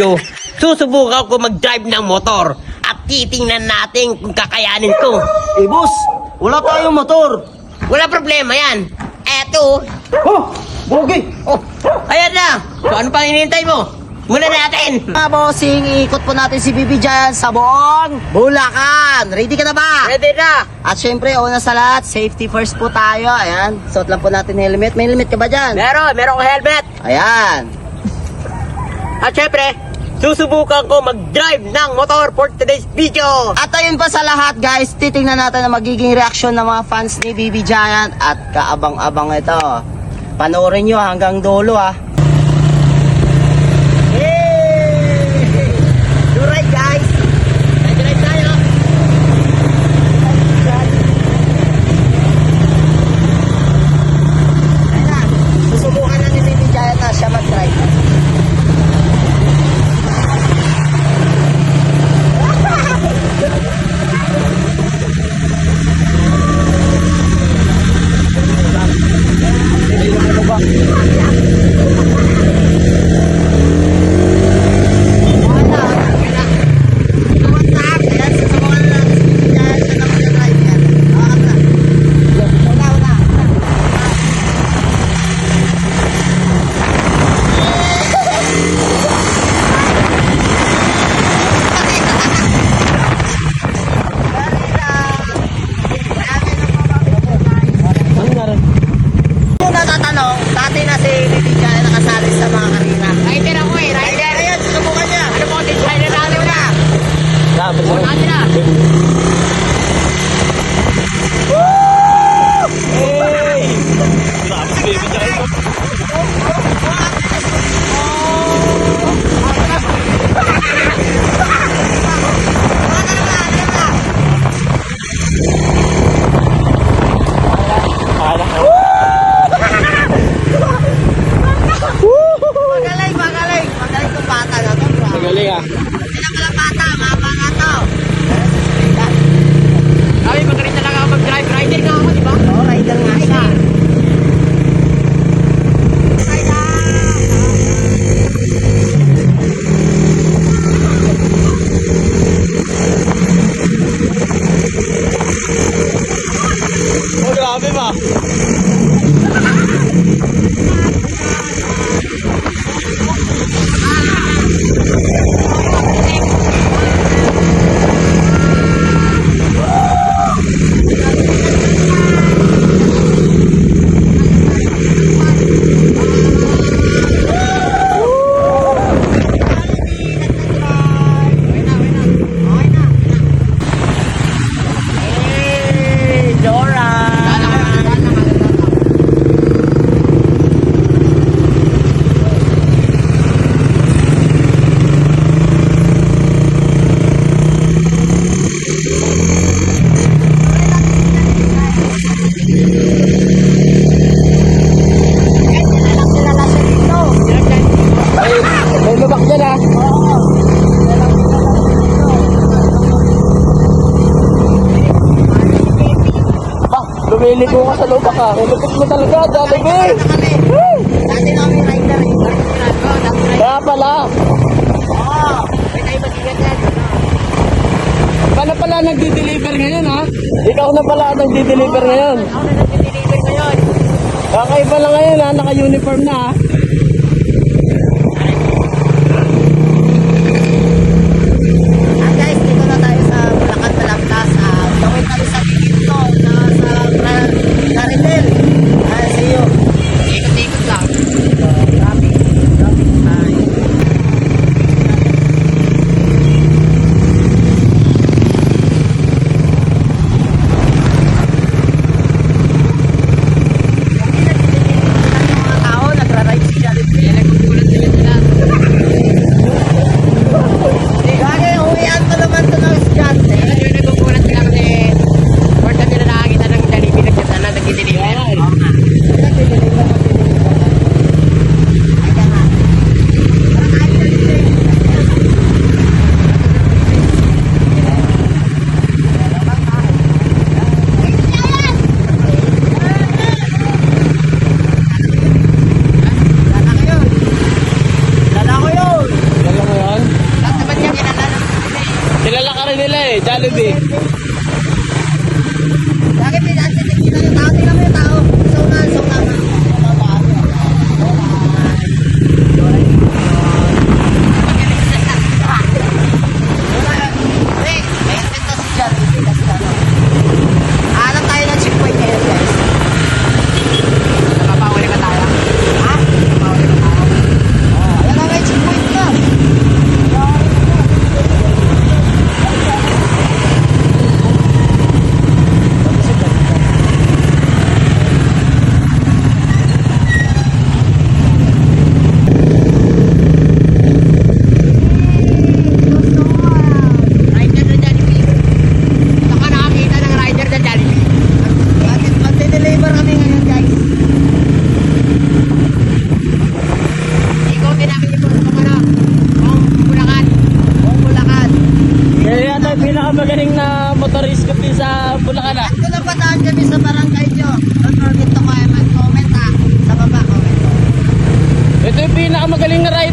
video, susubukan ko mag-drive ng motor at titingnan natin kung kakayanin ko. Eh, boss, wala tayong motor. Wala problema yan. Eto, Oh, bogi. oh, ayan na. So ano pang hinihintay mo? Muna natin. Mga bossing, ikot po natin si Bibi dyan sa buong Bulacan. Ready ka na ba? Ready na. At syempre, una sa lahat, safety first po tayo. Ayan, suot lang po natin helmet. May helmet ka ba dyan? Meron, meron ko helmet. Ayan. At syempre, susubukan ko mag-drive ng motor for today's video. At ayun pa sa lahat guys, titingnan natin ang magiging reaksyon ng mga fans ni BB Giant at kaabang-abang ito. Panoorin nyo hanggang dulo ah. Bah, lumiliko ka sa lubak ah. Lubak mo talaga, dali be. Dati na kami rider eh. Kaya pala. Oo. May tayo mag-ingat yan. Paano pala nagdi-deliver ngayon ha? Ikaw na pala ang nagdi-deliver ngayon. Ako na nag-deliver ngayon. Kakaiba lang ngayon ha, naka-uniform na ha.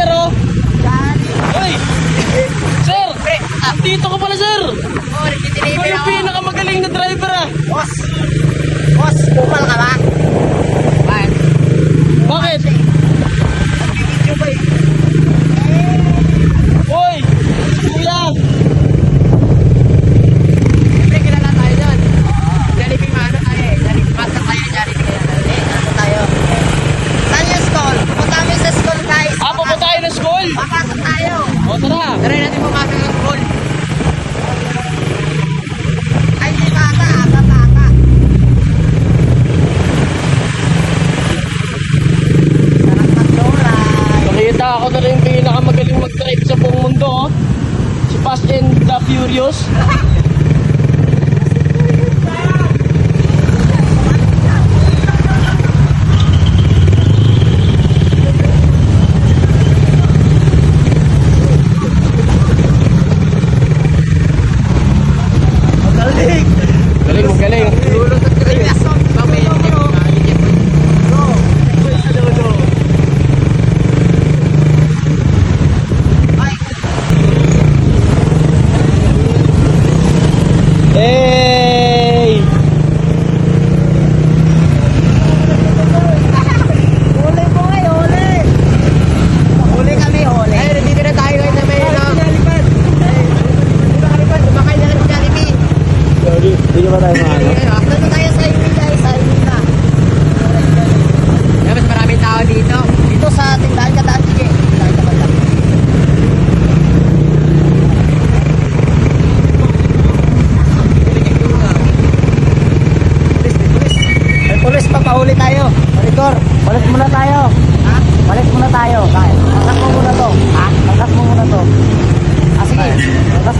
sir, oh. Uy! Sir! Dito ka pala, sir! Oo, nagtitinitin ako. Yung pinakamagaling na driver, ah. Boss! Boss, kupal ka ba? Bakit? Bakit?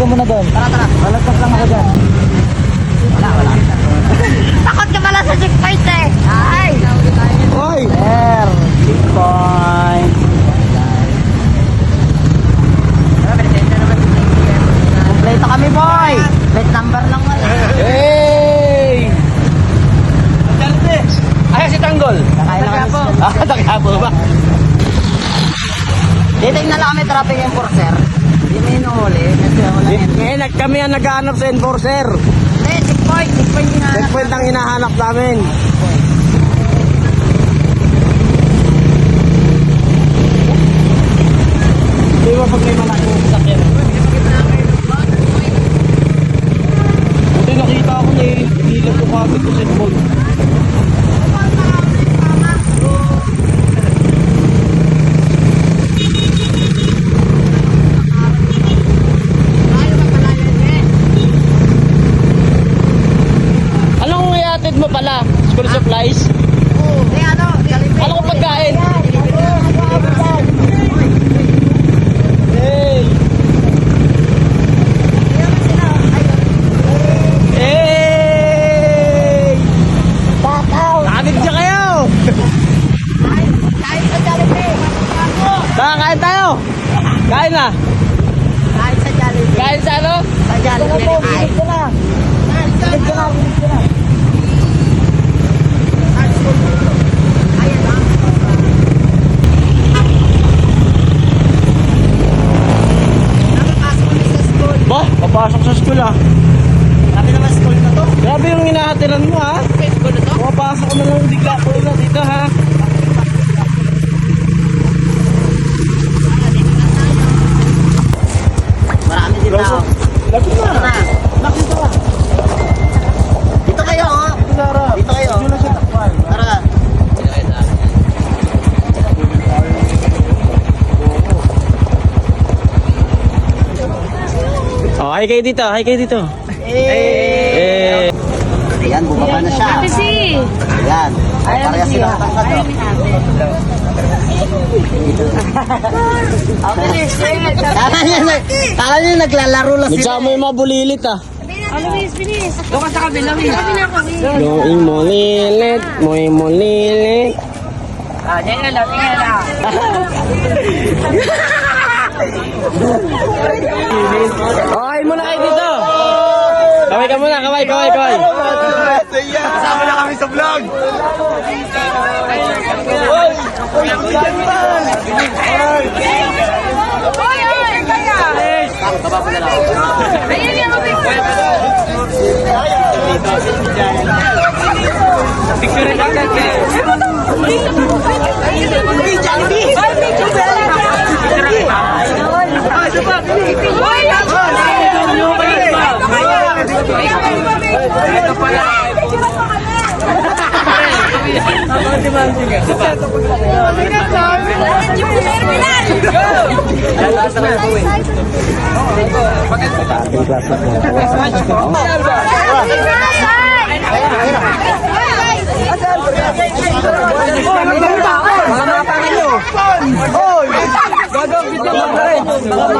ko muna doon. Tara, tara. Malagpas lang ako dyan. Wala, wala. Takot ka pala sa checkpoint eh. Ay! Oy! There. Checkpoint. Kompleto kami, boy. Bet number lang wala. Hey! Ay, si Tanggol. Kakain na kami. Ah, takya po ba? Dito na lang kami traffic enforcer. Hindi na inuhuli kasi wala. Ngayon, nag- kami ang naghahanap sa enforcer. Eh, checkpoint. Checkpoint yung hanap. Checkpoint ang hinahanap namin. Di ba pag may malaking sasakyan? Buti nakita ako na eh, hindi lang ko kapit ko sa enforcer. pala. School supplies. Oo. Eh ano, galing Ano, ano pagkain? Pumapasok sa school ah. Sabi naman school na to. Grabe yung hinahatiran mo ah. ha. Okay, school na to. Pumapasok na lang bigla ah. po na dito ha. Marami din tao. Lagi na. Nakita ka. Hi kayo dito. Hi kayo dito. Eh. Eh. Ayan, bumaba na siya. Kasi, Ayan. Parehas sila matangkad, oh. Kala niya, kala niya naglalaro lang sila. Nagsama yung mga bulilit ah. ano bilis. Doon ka sa kabila. Sabi na ako, bilis. Yung mo lilit, mo mo lilit. Okay muna kayo dito. Kaway ka muna, kaway, kaway, kaway. Kasama na kami sa vlog! Hoy, hoy, kaya. Ayun yung picture. Oy,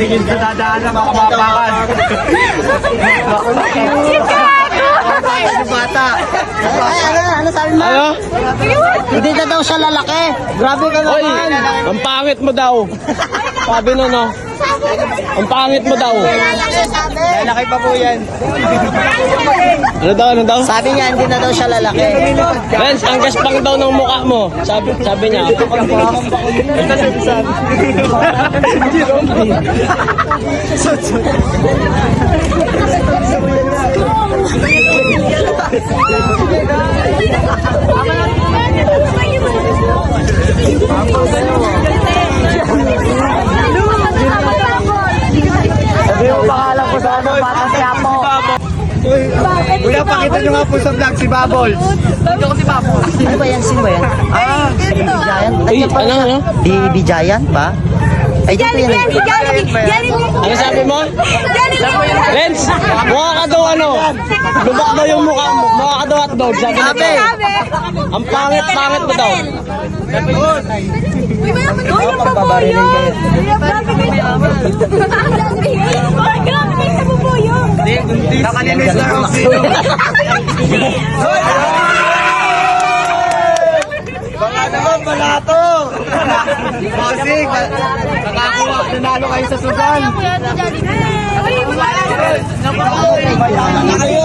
Sige, dadaan na baka mapakan. Bata. Ay, ano, ano sabi mo? Ano? Hindi na daw siya lalaki. Grabe ka naman. ang pangit mo daw. Sabi na no. Ang pangit mo daw. Lalaki pa po yan. Ano daw, ano daw? Sabi niya, hindi na daw siya lalaki. Friends, ang gaspang daw ng mukha mo. Sabi, sabi niya. Sabi pangalan ko sa ano, bata si Apo. Uy, kuya, pakita nyo nga po sa vlog si Bubbles. Sino ba yan? Sino ba yan? Ah, Baby Giant. Uy, Nandiyan pa ano, siya. ano? Baby Giant ba? Ay, dito yan. Ano sabi mo? Friends, mukha ka daw ano? Lubak daw yung mukha mo. Mukha ka daw hotdog. Sabi niya. Sabi. Ang pangit-pangit mo daw. Pagbabarilin kayo. Nakalinis na ang sino. Baka naman, balato! Bossing, nakakuha, nanalo kayo sa sugan.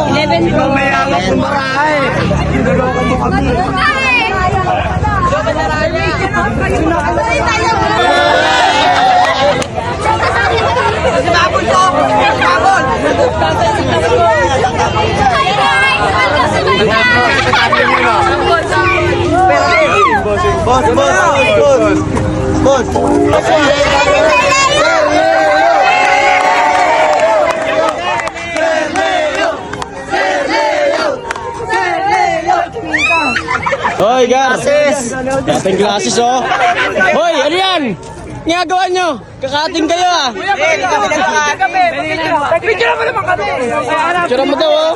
Eleven Ikaw may hawak ng marahe. Niloloko mo kami. Boss, boss, boss, boss. Boss. Hoy, Gar. Dating glasses, oh. Hoy, ano yan? Ginagawa nyo? Kakating kayo, ah. Picture mo daw, oh.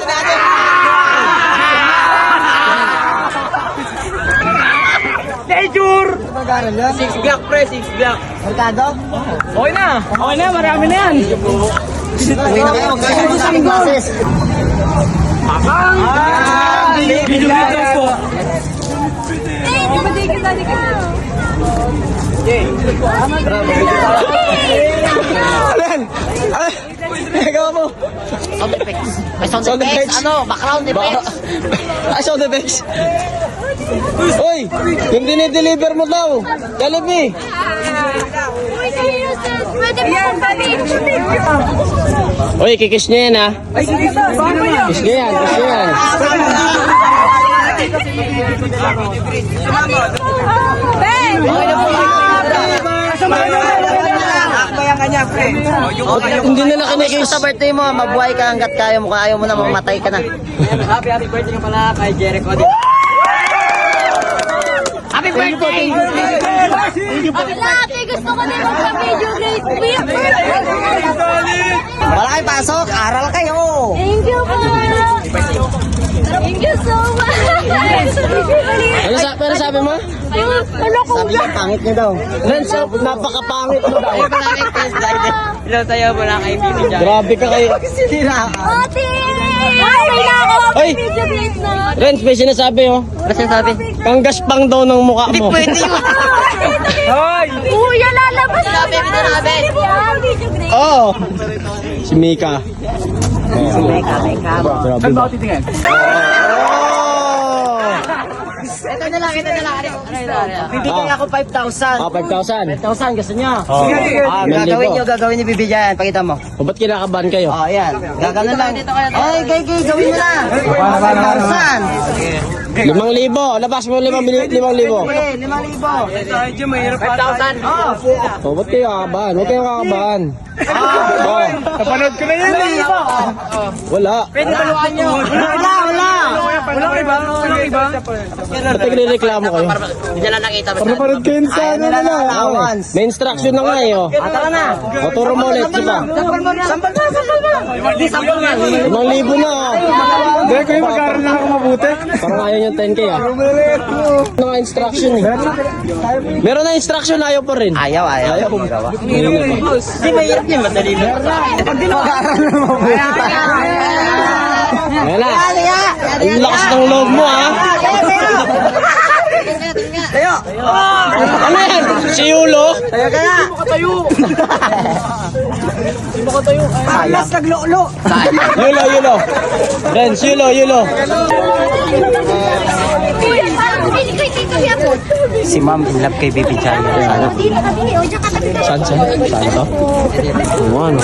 Major! Six block pre, six block. Merkado? Okay na. Okay na, marami na yan. Okay na kayo. Abang! Ah, kilometers po. Hey, di ba di kita, di kita. Alin? Alin? Nagawa mo? Sound effects. May sound, Sound effects. effects. Ano? Background effects. Ay, sound effects. Uy, yung dinideliver mo daw. Jollibee. Pwede mo kong kami. Uy, kikis niya yan ha. Kiss niya yan, kiss niya yan. Ben! Hindi nila kinikiss. Sa birthday mo, mabuhay ka hanggat kaya mo. Kung ayaw mo na, mamatay ka na. Happy birthday! Ate, gusto ko din magpa-video grade. Wala kayo pasok. Aral kayo. Thank you po! Thank you so much! Ano sa pero sabi mo? Ano ko Sabi niya, pangit niya daw. Lens, oh, napakapangit mo daw. Ilan tayo wala kay Bibi dyan? Grabe ka kayo. Ate! Ay, na ako! Oy! Video grade na! Renz, may sinasabi oh. Ano sinasabi? Kanggaspang daw ng mukha mo. Pwede yun. Kuya, lalabas na Sinabi, sinabi. Oo. Si Mika. Si Mika, Mika. Grabe ba? Oh! Ito na lang, ito na lang. Ano, ano, ano, ano. Bibigyan Ah. ako 5,000. Ah, 5,000. 5,000 gusto niyo? Oh. Ah, May gagawin libo. niyo, gagawin niyo, bibigyan. Pakita mo. O, ba't kinakabahan kayo? Oh, ayan. Gagano lang. Ay, gay, gay, gawin mo na. 5,000. Limang libo. Labas mo limang, mili- limang libo. Okay, 5,000. 5,000. Oh, O, ba't kayo kakabahan? Huwag kayo kakabahan. Oh. Napanood ko na yan eh. Wala. Pwede baluan nyo. wala, wala. Walang iba? Walang iba? Ba't nagre-reklamo kayo? Hindi na nakita ko yun sa ano na na lang. May instruction na nga eh. Oh. Ah, tara na. O, turo mo ulit. Sipa. Sampal mo, sampal mo, sampal. Hindi, sampal mo. Limang libo na. Hindi, kuya, mag-aaral lang ako mabuti. Parang ayaw yung 10k ah. Ano nga instruction eh? Meron na instruction, ayaw pa rin. Ayaw, ayaw. Ayaw. Na? Hindi mahirap yun. Madali lang. Mag-aaral na mabuti. Ayan na. Ang lakas ng loob mo ha. Tayo. Ano yan? Si Yulo? Tayo ka na. Mas naglolo. Yulo, Yulo. Renz, Yulo, Yulo. Kuya, parang bumili kayo dito niya po. Si ma'am in love kay Baby Jaya. Sana. Saan, saan? Saan to? Oo, ano?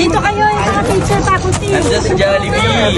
Dito kayo, yung mga picture tapos Just Jollibee.